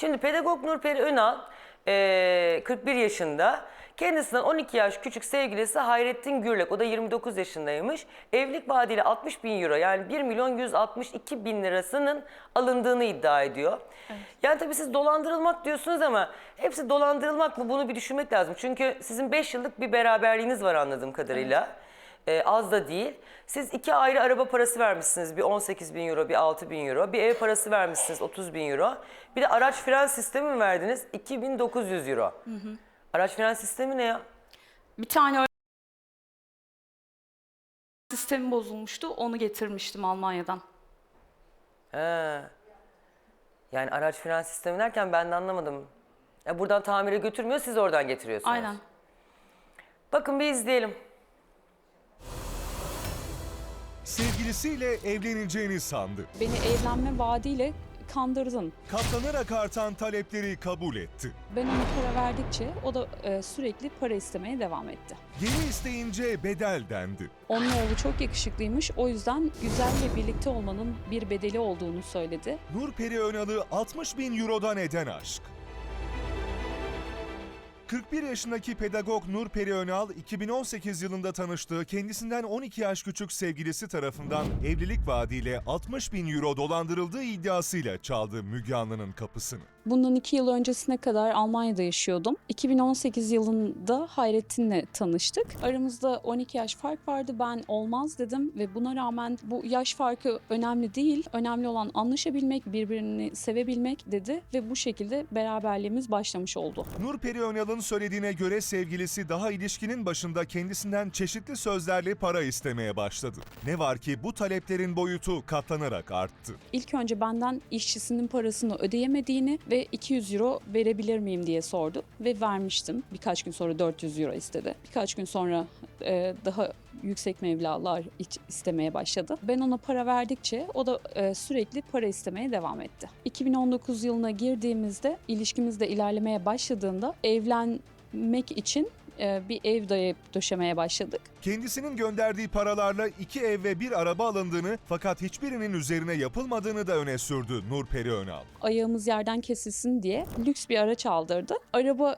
Şimdi pedagog Nurperi Önal eee, 41 yaşında. Kendisinden 12 yaş küçük sevgilisi Hayrettin Gürlek. O da 29 yaşındaymış. Evlilik vaadiyle 60 bin euro yani 1 milyon 162 bin lirasının alındığını iddia ediyor. Yani tabii siz dolandırılmak diyorsunuz ama hepsi dolandırılmak mı bunu bir düşünmek lazım. Çünkü sizin 5 yıllık bir beraberliğiniz var anladığım kadarıyla. Ee, az da değil. Siz iki ayrı araba parası vermişsiniz. Bir 18 bin euro, bir 6 bin euro. Bir ev parası vermişsiniz 30 bin euro. Bir de araç fren sistemi mi verdiniz? 2900 euro. Araç fren sistemi ne ya? Bir tane öyle sistemi bozulmuştu. Onu getirmiştim Almanya'dan. He. Yani araç fren sistemi derken ben de anlamadım. Ya buradan tamire götürmüyor, siz oradan getiriyorsunuz. Aynen. Bakın bir izleyelim. Sevgilisiyle evleneceğini sandı. Beni evlenme vaadiyle kandırdın. Katlanarak artan talepleri kabul etti. Ben ona para verdikçe o da e, sürekli para istemeye devam etti. Geri isteyince bedel dendi. Onun oğlu çok yakışıklıymış. O yüzden güzelle birlikte olmanın bir bedeli olduğunu söyledi. Nurperi Önal'ı 60 bin eurodan eden aşk. 41 yaşındaki pedagog Nurperi Önal 2018 yılında tanıştığı kendisinden 12 yaş küçük sevgilisi tarafından evlilik vaadiyle 60 bin euro dolandırıldığı iddiasıyla çaldı Müge Anlı'nın kapısını. Bundan iki yıl öncesine kadar Almanya'da yaşıyordum. 2018 yılında Hayrettin'le tanıştık. Aramızda 12 yaş fark vardı. Ben olmaz dedim ve buna rağmen bu yaş farkı önemli değil. Önemli olan anlaşabilmek, birbirini sevebilmek dedi ve bu şekilde beraberliğimiz başlamış oldu. Nurperi Önal'ın söylediğine göre sevgilisi daha ilişkinin başında kendisinden çeşitli sözlerle para istemeye başladı. Ne var ki bu taleplerin boyutu katlanarak arttı. İlk önce benden işçisinin parasını ödeyemediğini ve 200 euro verebilir miyim diye sordu ve vermiştim. Birkaç gün sonra 400 euro istedi. Birkaç gün sonra e, daha yüksek mevlalar iç- istemeye başladı. Ben ona para verdikçe o da e, sürekli para istemeye devam etti. 2019 yılına girdiğimizde ilişkimizde ilerlemeye başladığında evlenmek için bir ev dayayıp döşemeye başladık. Kendisinin gönderdiği paralarla iki ev ve bir araba alındığını fakat hiçbirinin üzerine yapılmadığını da öne sürdü Nurperi Önal. ayağımız yerden kesilsin diye lüks bir araç aldırdı. Araba e,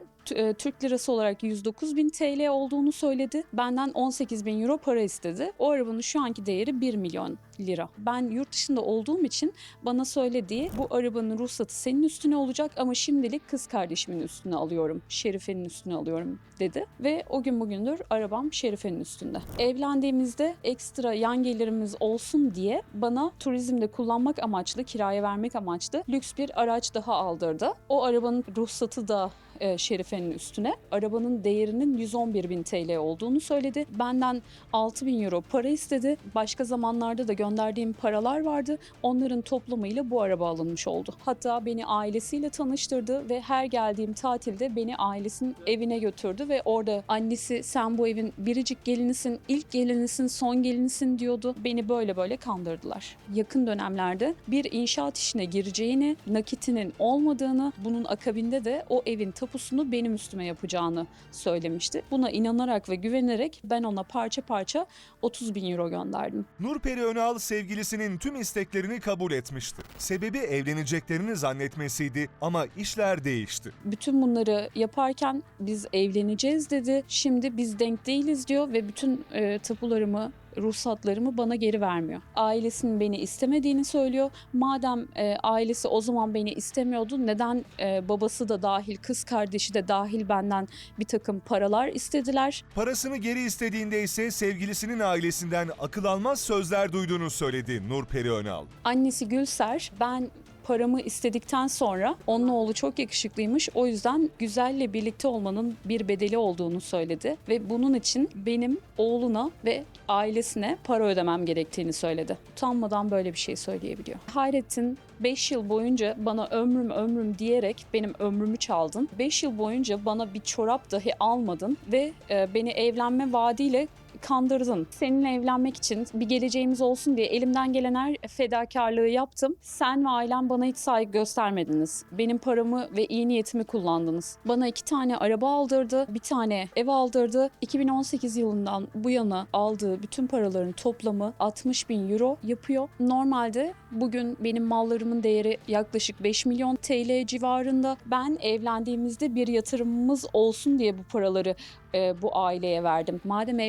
Türk lirası olarak 109 bin TL olduğunu söyledi. Benden 18 bin euro para istedi. O arabanın şu anki değeri 1 milyon lira. Ben yurt dışında olduğum için bana söylediği bu arabanın ruhsatı senin üstüne olacak ama şimdilik kız kardeşimin üstüne alıyorum. Şerife'nin üstüne alıyorum dedi. Ve o gün bugündür arabam Şerife'nin üstünde. Evlendiğimizde ekstra yan gelirimiz olsun diye bana turizmde kullanmak amaçlı, kiraya vermek amaçlı lüks bir araç daha aldırdı. O arabanın ruhsatı da e, Şerife'nin üstüne. Arabanın değerinin 111 bin TL olduğunu söyledi. Benden 6 bin euro para istedi. Başka zamanlarda da gönderdiğim paralar vardı. Onların toplamıyla bu araba alınmış oldu. Hatta beni ailesiyle tanıştırdı ve her geldiğim tatilde beni ailesinin evine götürdü ve orada annesi sen bu evin biricik gelinisin, ilk gelinisin, son gelinisin diyordu. Beni böyle böyle kandırdılar. Yakın dönemlerde bir inşaat işine gireceğini, nakitinin olmadığını, bunun akabinde de o evin tapusunu benim üstüme yapacağını söylemişti. Buna inanarak ve güvenerek ben ona parça parça 30 bin euro gönderdim. Nurperi Önal sevgilisinin tüm isteklerini kabul etmişti. Sebebi evleneceklerini zannetmesiydi ama işler değişti. Bütün bunları yaparken biz evleneceğiz dedi. Şimdi biz denk değiliz diyor ve bütün e, tapularımı ruhsatlarımı bana geri vermiyor. Ailesinin beni istemediğini söylüyor. Madem e, ailesi o zaman beni istemiyordu neden e, babası da dahil kız kardeşi de dahil benden bir takım paralar istediler. Parasını geri istediğinde ise sevgilisinin ailesinden akıl almaz sözler duyduğunu söyledi Nurperi Önal. Annesi Gülser ben paramı istedikten sonra onun oğlu çok yakışıklıymış. O yüzden güzelle birlikte olmanın bir bedeli olduğunu söyledi ve bunun için benim oğluna ve ailesine para ödemem gerektiğini söyledi. Utanmadan böyle bir şey söyleyebiliyor. Hayrettin 5 yıl boyunca bana ömrüm ömrüm diyerek benim ömrümü çaldın. 5 yıl boyunca bana bir çorap dahi almadın ve e, beni evlenme vaadiyle kandırdın. Seninle evlenmek için bir geleceğimiz olsun diye elimden gelen her fedakarlığı yaptım. Sen ve ailen bana hiç saygı göstermediniz. Benim paramı ve iyi niyetimi kullandınız. Bana iki tane araba aldırdı, bir tane ev aldırdı. 2018 yılından bu yana aldığı bütün paraların toplamı 60 bin euro yapıyor. Normalde bugün benim mallarımın değeri yaklaşık 5 milyon TL civarında. Ben evlendiğimizde bir yatırımımız olsun diye bu paraları e, bu aileye verdim. Madem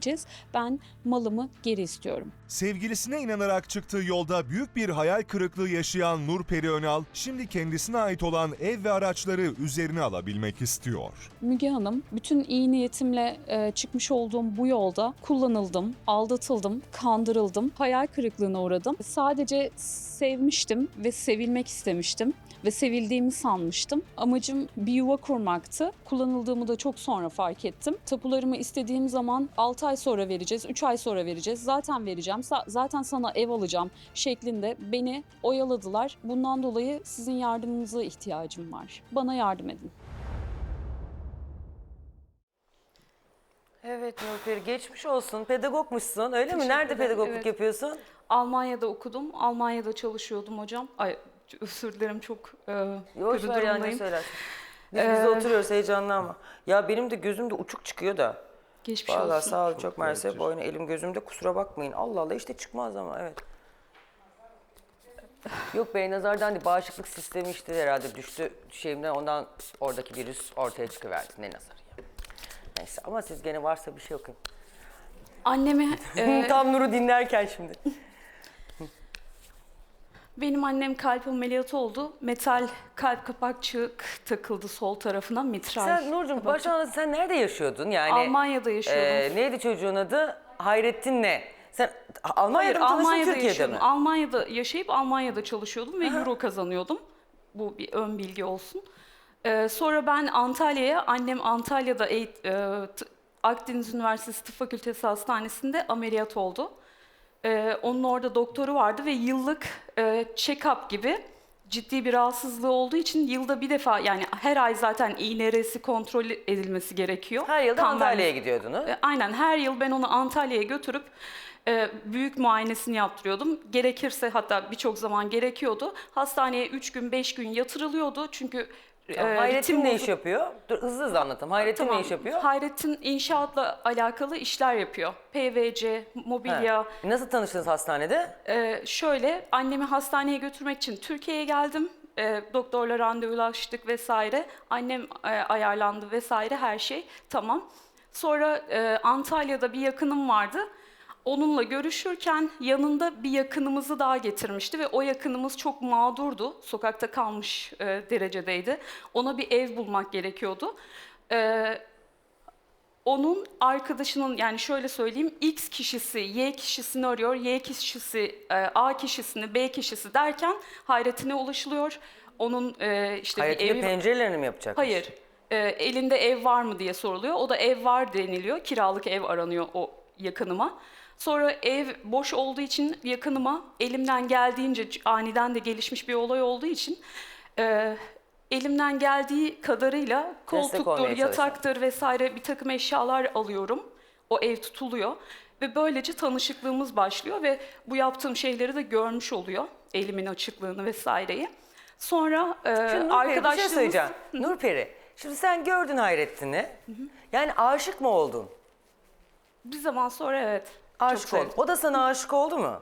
evlenmeyeceğiz ben malımı geri istiyorum. Sevgilisine inanarak çıktığı yolda büyük bir hayal kırıklığı yaşayan Nurperi Önal, şimdi kendisine ait olan ev ve araçları üzerine alabilmek istiyor. Müge Hanım, bütün iyi niyetimle e, çıkmış olduğum bu yolda kullanıldım, aldatıldım, kandırıldım, hayal kırıklığına uğradım. Sadece sevmiştim ve sevilmek istemiştim ve sevildiğimi sanmıştım. Amacım bir yuva kurmaktı. Kullanıldığımı da çok sonra fark ettim. Tapularımı istediğim zaman 6 ay sonra vereceğiz, 3 ay sonra vereceğiz. Zaten vereceğim, zaten sana ev alacağım şeklinde beni oyaladılar. Bundan dolayı sizin yardımınıza ihtiyacım var. Bana yardım edin. Evet Nurperi geçmiş olsun. Pedagogmuşsun öyle mi? Teşekkür Nerede ederim, pedagogluk evet. yapıyorsun? Almanya'da okudum. Almanya'da çalışıyordum hocam. Ay özür dilerim çok e, Boş kötü ver yani ne durumdayım. söylersin. Biz Ee, bize oturuyoruz heyecanlanma. Ya benim de gözümde uçuk çıkıyor da. Geçmiş Vallahi olsun. sağ ol çok mersi. Boynu elim gözümde kusura bakmayın. Allah Allah işte çıkmaz ama evet. Yok bey nazardan değil bağışıklık sistemi işte herhalde düştü şeyimden ondan oradaki virüs ortaya çıkıverdi. Ne nazarı ya. Neyse ama siz gene varsa bir şey okuyun. Anneme e, Tam Nur'u dinlerken şimdi. Benim annem kalp ameliyatı oldu. Metal kalp kapakçık takıldı sol tarafına mitral. Sen Nurcuğum kapakçık. başlangıçta sen nerede yaşıyordun? Yani Almanya'da yaşıyordum. e, neydi çocuğun adı? Hayrettin ne? Sen Almanya'da Hayır, mı çalıştın Almanya'da Türkiye'de yaşıyordum. mi? Almanya'da yaşayıp Almanya'da çalışıyordum ve euro kazanıyordum. Bu bir ön bilgi olsun. Ee, sonra ben Antalya'ya, annem Antalya'da eğit- e, t- Akdeniz Üniversitesi Tıp Fakültesi Hastanesi'nde ameliyat oldu. Ee, onun orada doktoru vardı ve yıllık e, check-up gibi ciddi bir rahatsızlığı olduğu için yılda bir defa yani her ay zaten iğneresi kontrol edilmesi gerekiyor. Her Kan Antalya'ya vermesi- gidiyordunuz. e, Aynen her yıl ben onu Antalya'ya götürüp e, büyük muayenesini yaptırıyordum. Gerekirse hatta birçok zaman gerekiyordu. Hastaneye 3 gün 5 gün yatırılıyordu çünkü e, Tamam, Hayrettin ritim ne iş yapıyor? Dur hızlı hızlı anlatalım. Hayrettin Tamam. ne iş yapıyor? Hayrettin inşaatla alakalı işler yapıyor. PVC, mobilya. Ha. Nasıl tanıştınız hastanede? E, şöyle annemi hastaneye götürmek için Türkiye'ye geldim. E, doktorla randevulaştık vesaire. Annem e, ayarlandı vesaire her şey tamam. Sonra e, Antalya'da bir yakınım vardı. Onunla görüşürken yanında bir yakınımızı daha getirmişti ve o yakınımız çok mağdurdu. Sokakta kalmış e, derecedeydi. Ona bir ev bulmak gerekiyordu. E, onun arkadaşının yani şöyle söyleyeyim X kişisi Y kişisini arıyor, Y kişisi e, A kişisini, B kişisi derken Hayrettin'e ulaşılıyor. Onun e, işte bir Hayrettin'in evi pencerelerini mi yapacak? Hayır. E, elinde ev var mı diye soruluyor. O da ev var deniliyor. Kiralık ev aranıyor o yakınıma. Sonra ev boş olduğu için yakınıma elimden geldiğince aniden de gelişmiş bir olay olduğu için e, elimden geldiği kadarıyla koltuktur, yataktır vesaire bir takım eşyalar alıyorum. O ev tutuluyor ve böylece tanışıklığımız başlıyor ve bu yaptığım şeyleri de görmüş oluyor. Elimin açıklığını vesaireyi. Sonra e, Nurperi bir şey arkadaşlığımız... söyleyeceğim. Nurperi, şimdi sen gördün Hayrettin'i. Yani aşık mı oldun? Bir zaman sonra evet. Aşık sevdim. O da sana aşık oldu mu?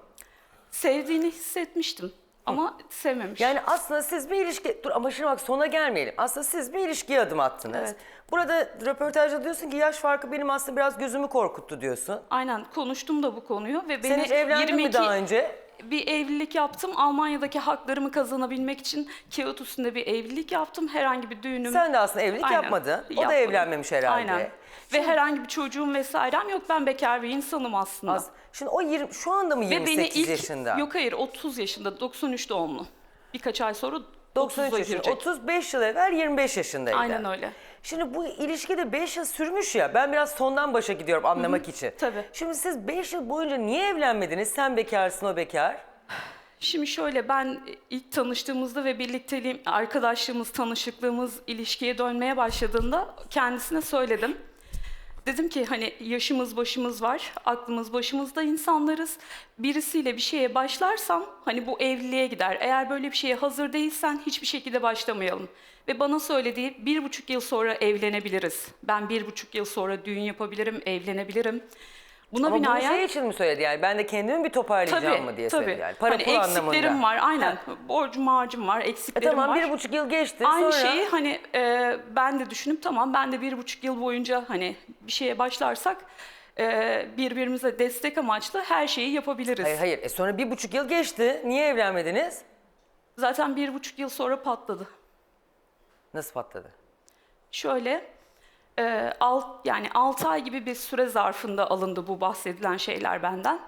Sevdiğini hissetmiştim ama sevmemiş. Yani aslında siz bir ilişki... Dur ama şimdi bak sona gelmeyelim. Aslında siz bir ilişkiye adım attınız. Evet. Burada röportajda diyorsun ki yaş farkı benim aslında biraz gözümü korkuttu diyorsun. Aynen konuştum da bu konuyu ve Sen beni hiç evlendin mi 22 daha önce? Bir evlilik yaptım. Almanya'daki haklarımı kazanabilmek için kağıt üstünde bir evlilik yaptım. Herhangi bir düğünüm Sen de aslında evlilik Aynen, yapmadın. O da yapmadım. evlenmemiş herhalde. Aynen. Ve herhangi bir çocuğum vesairem yok. Ben bekar bir insanım aslında. Az- Şimdi o 20, şu anda mı Ve 28 beni ilk yaşında? yok hayır 30 yaşında 93 doğumlu. Birkaç ay sonra 93 30'a yaşında. girecek. 35 yıl evvel 25 yaşındaydı. Aynen öyle. Şimdi bu ilişkide 5 yıl sürmüş ya. Ben biraz sondan başa gidiyorum anlamak için. tabii. Şimdi siz 5 yıl boyunca niye evlenmediniz? Sen bekarsın o bekar. Şimdi şöyle ben ilk tanıştığımızda ve birlikteliğim, arkadaşlığımız, tanışıklığımız ilişkiye dönmeye başladığında kendisine söyledim. Dedim ki hani yaşımız başımız var, aklımız başımızda insanlarız. Birisiyle bir şeye başlarsam hani bu evliliğe gider. Eğer böyle bir şeye hazır değilsen hiçbir şekilde başlamayalım. Ve bana söylediği bir buçuk yıl sonra evlenebiliriz. Ben bir buçuk yıl sonra düğün yapabilirim, evlenebilirim. Buna Ama bunu binaen... şey için mi söyledi yani? Ben de kendimi bir toparlayacağım mı diye söyledi yani. Para hani pul anlamında. eksiklerim var, aynen. Borcum harcım var, E eksiklerim tamam var. bir buçuk yıl geçti. Aynı sonra... şeyi hani e, ben de düşünüp tamam ben de bir buçuk yıl boyunca hani bir şeye başlarsak e, birbirimize destek amaçlı her şeyi yapabiliriz. Hayır hayır. E sonra bir buçuk yıl geçti. Niye evlenmediniz? Zaten bir buçuk yıl sonra patladı. Nasıl patladı? Şöyle e, alt, yani 6 ay gibi bir süre zarfında alındı bu bahsedilen şeyler benden.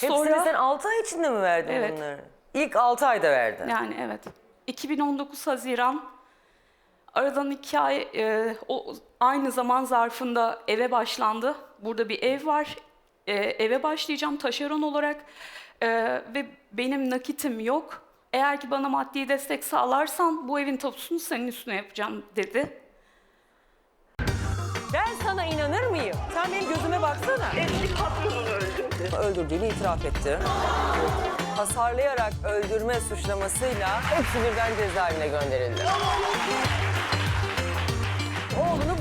Hepsini sen 6 ay içinde mi verdin Evet. bunları? İlk 6 ayda verdin. Yani evet. 2019 Haziran aradan iki ay e, o aynı zaman zarfında eve başlandı. Burada bir ev var. E, eve başlayacağım taşeron olarak E, ve benim nakitim yok. Eğer ki bana maddi destek sağlarsan bu evin tapusunu senin üstüne yapacağım dedi. Sen benim gözüme baksana. Eski patronunu öldürdü. Öldürdüğünü itiraf etti. Hasarlayarak öldürme suçlamasıyla hepsi birden cezaevine gönderildi. Oğlunu